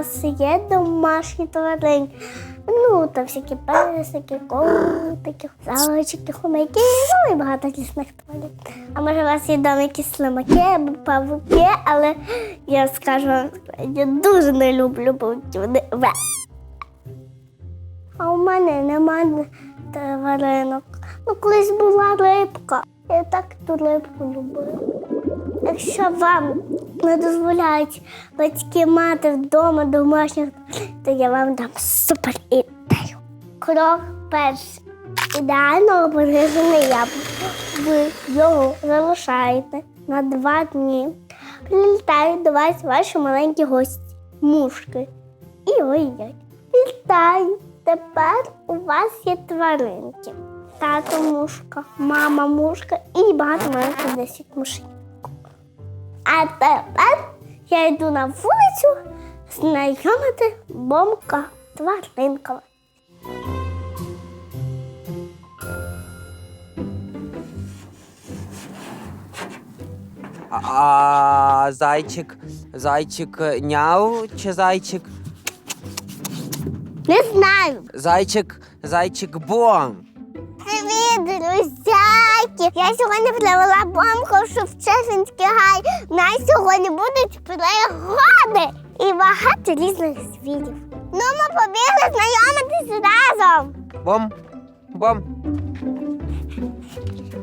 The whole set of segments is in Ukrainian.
нас є домашні тваринки. Ну, там всякі песики, котики, зайчики, хомяки, ну і багато різних тварин. А може у вас є дома якісь слимаки або павуки, але я скажу вам, я дуже не люблю павуків. Вони. А у мене немає тваринок. Ну, колись була рибка. Я так ту рибку любила. Якщо вам не дозволяють батьки мати вдома домашніх, то я вам дам супер ідею. Крок перший. Ідеально обрізане яблуко. Ви його залишаєте на два дні. Прилітають до вас ваші маленькі гості, мушки. І його їдять. Вітаю! Тепер у вас є тваринки. Тато мушка, мама мушка і багато маленьких 10 мушей. А тепер я йду на вулицю знайомити бомка тваринками. А зайчик, зайчик няв чи зайчик? Не знаю. Зайчик, зайчик бом. Привіт! Я сьогодні привела бомку в Шевченський гай. У нас сьогодні будуть пригоди і багато різних звірів. Ну, ми побігли знайомитись разом. Бом, бом.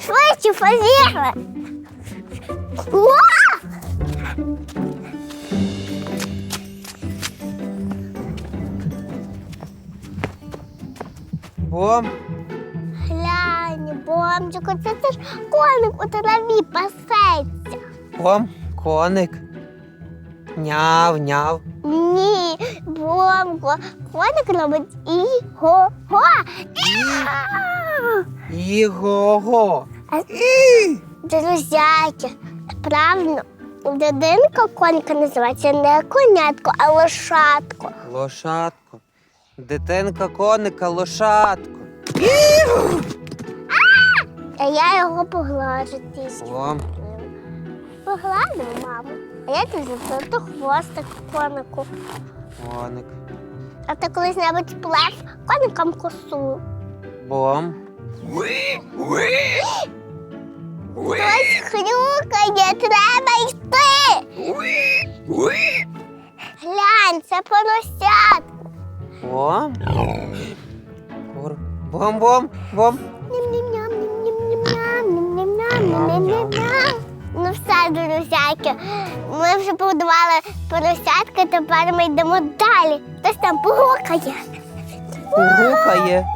Швидше побігли. О! Бом. Бомчику, це, це ж коник у траві пасеться. Бом, коник. Няв, няв. Ні, бомко, коник робить і-го-го. Іго-го. А Друзяки, правильно, дитинка коника називається не конятко, а лошадко. Лошадко. Дитинка коника, лошадко. А я його погладжу О, Погладив, маму. А я тобі зробила то хвостик конику. коник. А ти колись небудь плев коникам косу. Бом. Хтось хрюкає, треба йти. Глянь, це поносят. Бом. Бом, бом, бом. Нім-нім. Друзяки, ми вже побудували поросятка, тепер ми йдемо далі. Хтось там погукає. Гукає.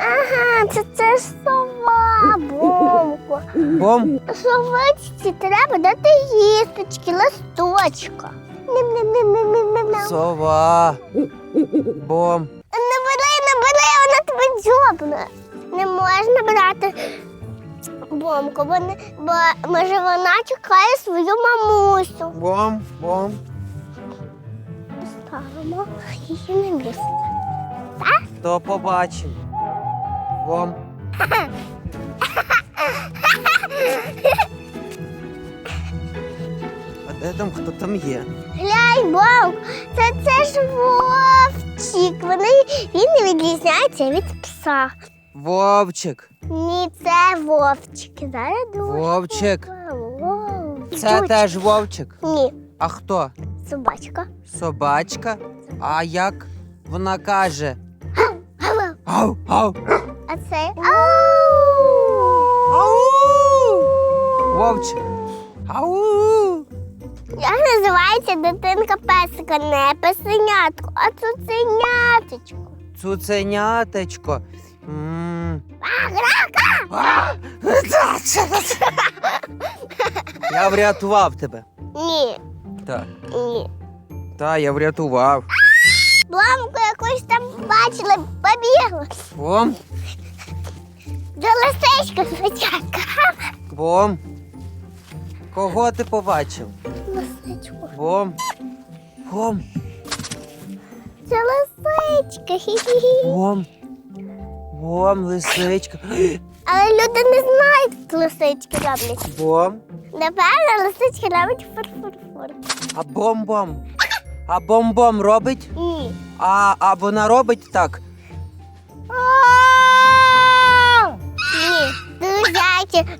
Ага, це, це ж сова, бомко. Бом. Совичці треба дати їсточки, листочка. Сова. Бом. Не бери, не бери, вона тебе дзьобне. Не можна брати бомку, бо, не, бо може вона чекає свою мамусю. Бом, бом. Ставимо її на місце. До побачення. Бом. А де там хто там є? Глянь, бомк, це, це ж вовчик. Вони, він не відрізняється від пса. Вовчик. Ні, це вовчик. Зараз Вовчик. Вовчик. Це теж вовчик. Ні, А хто? собачка. Собачка? А як вона каже? Гав. Ау, ау. А це ау. Ау! Вовчик. Ау! Як називається дитинка песика? Не песенятко, а цуценяточко. Цуценятечко. Я врятував тебе. Ні, Так. ні. Та, я врятував. Ламку якусь там бачили, побігла. Бом, До лисичка звичайка. бом. Кого ти побачив? Лисичку. Бом. Бом. Це лисичка. Бом. Бом, лисичка. Але люди не знають, як лисички роблять. Бом. Напевно, лисички роблять фур-фур-фур. А бом-бом. А бомбом робить? Ні. А, а вона робить так. Ні. Друзяки,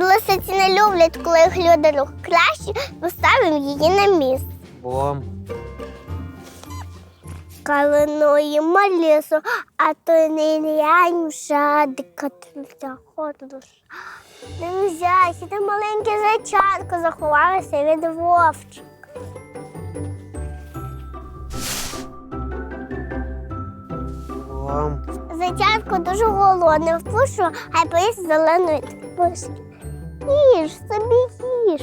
лисиці не люблять, коли їх люди рух. Краще поставимо її на місце. Бом. Калинуємо лісу, а то не реально жадика заходиш. Друзяки, там маленьке зайчатко заховалося від вовчика. Бом. Зайчатко дуже голодне, впушу, хай поїсть зеленої. Їж, собі їж.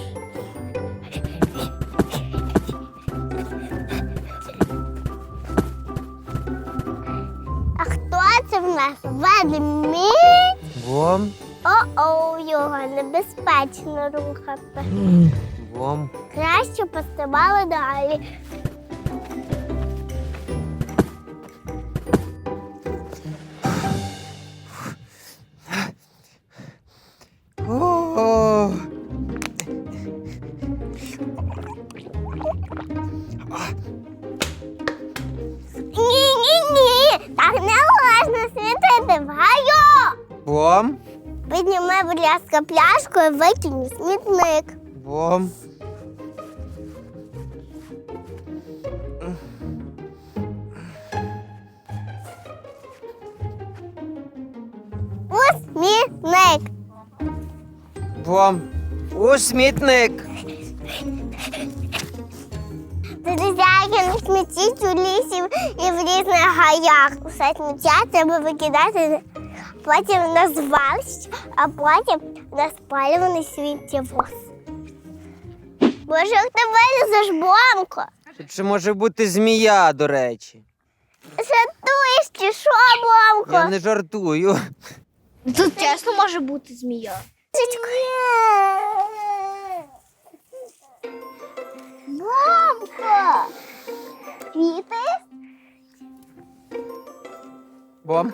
Нас? Ведмідь? Бом. О-оу, його небезпечно рухати. Бом. Краще пострибали далі. О. будь ласка, пляшку і викинь у смітник. Бом. У смітник. Бом. У смітник. Друзяки, не смітіть у лісі і в різних гаях. Усе сміття треба викидати потім на звалище, а потім на спалюваний сміттєвоз. Боже, як ти вилізеш, Бомко? Тут ще може бути змія, до речі. Жартуєш чи що, Бомко? Я не жартую. Тут чесно може бути змія. Бомко! Квіти? Бом.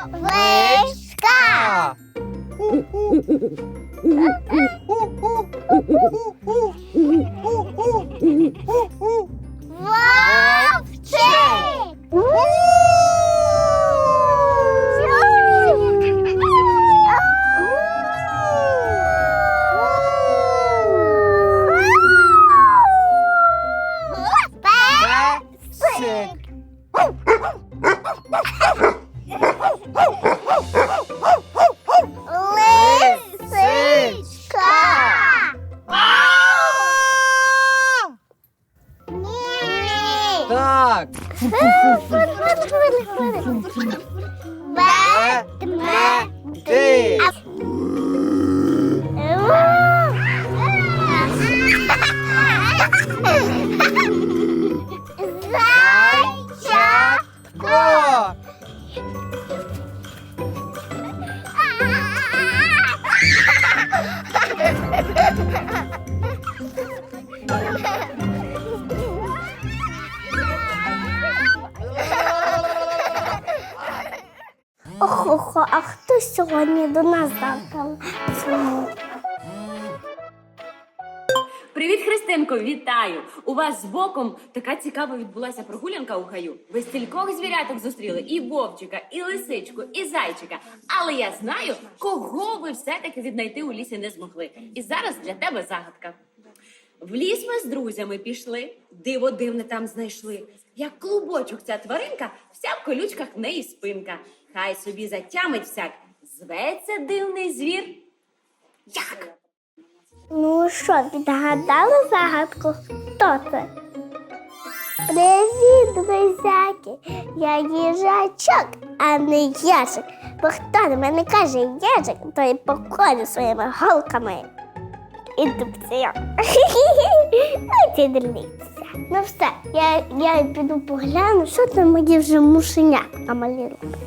Ні! Так. Ведмедик. Охо, а хто сьогодні до нас завтра? Привіт, Христинко, вітаю! У вас з боком така цікава відбулася прогулянка у хаю. Ви стількох звіряток зустріли і вовчика, і лисичку, і зайчика. Але я знаю, кого ви все-таки віднайти у лісі не змогли. І зараз для тебе загадка. В ліс ми з друзями пішли, диво дивне там знайшли. Як клубочок ця тваринка, вся в колючках в неї спинка. Хай собі затямить всяк. Зветься дивний звір. Як? Ну що, відгадали загадку? Хто це? Привіт, друзяки! Я їжачок, а не яжик. Бо хто на мене каже яжик, то й поколю своїми голками. І дубцею. Ну, ці дільниця. Ну все, я, я піду погляну, що там мої вже мушенятка малі роблять.